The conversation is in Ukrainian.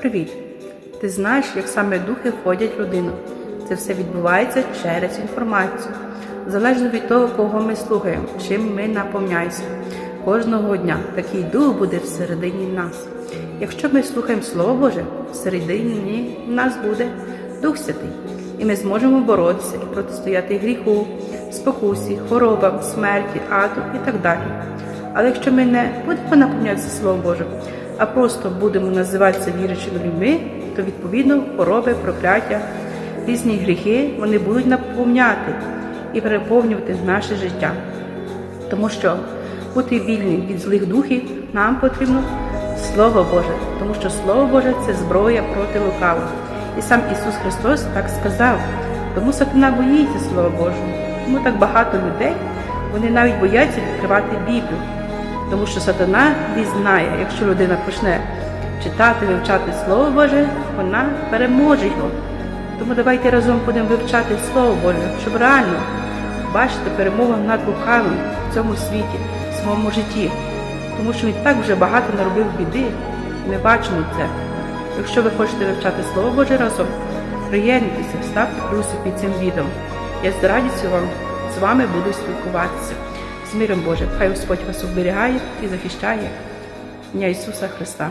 Привіт! Ти знаєш, як саме духи входять в людину. Це все відбувається через інформацію. Залежно від того, кого ми слухаємо, чим ми наповняємося. Кожного дня такий дух буде всередині нас. Якщо ми слухаємо Слово Боже, всередині нас буде Дух Святий, і ми зможемо боротися і протистояти гріху, спокусі, хворобам, смерті, аду і так далі. Але якщо ми не будемо наповнятися Словом Божим, а просто будемо називатися віруючими людьми, то відповідно хвороби, прокляття, різні гріхи вони будуть наповняти і переповнювати наше життя. Тому що бути вільним від злих духів нам потрібно Слово Боже, тому що Слово Боже це зброя проти лукавого. І сам Ісус Христос так сказав. Тому сатана боїться Слова Божого. Тому так багато людей вони навіть бояться відкривати Біблію. Тому що сатана він знає, якщо людина почне читати, вивчати Слово Боже, вона переможе його. Тому давайте разом будемо вивчати Слово Боже, щоб реально бачити перемогу над лукавим в цьому світі, в своєму житті. Тому що він так вже багато наробив біди, ми бачимо це. Якщо ви хочете вивчати Слово Боже разом, приєднуйтеся, ставте плюси під цим відео. Я з радістю вам з вами буду спілкуватися. З миром Божим, хай Господь вас оберігає і захищає. Дня Ісуса Христа.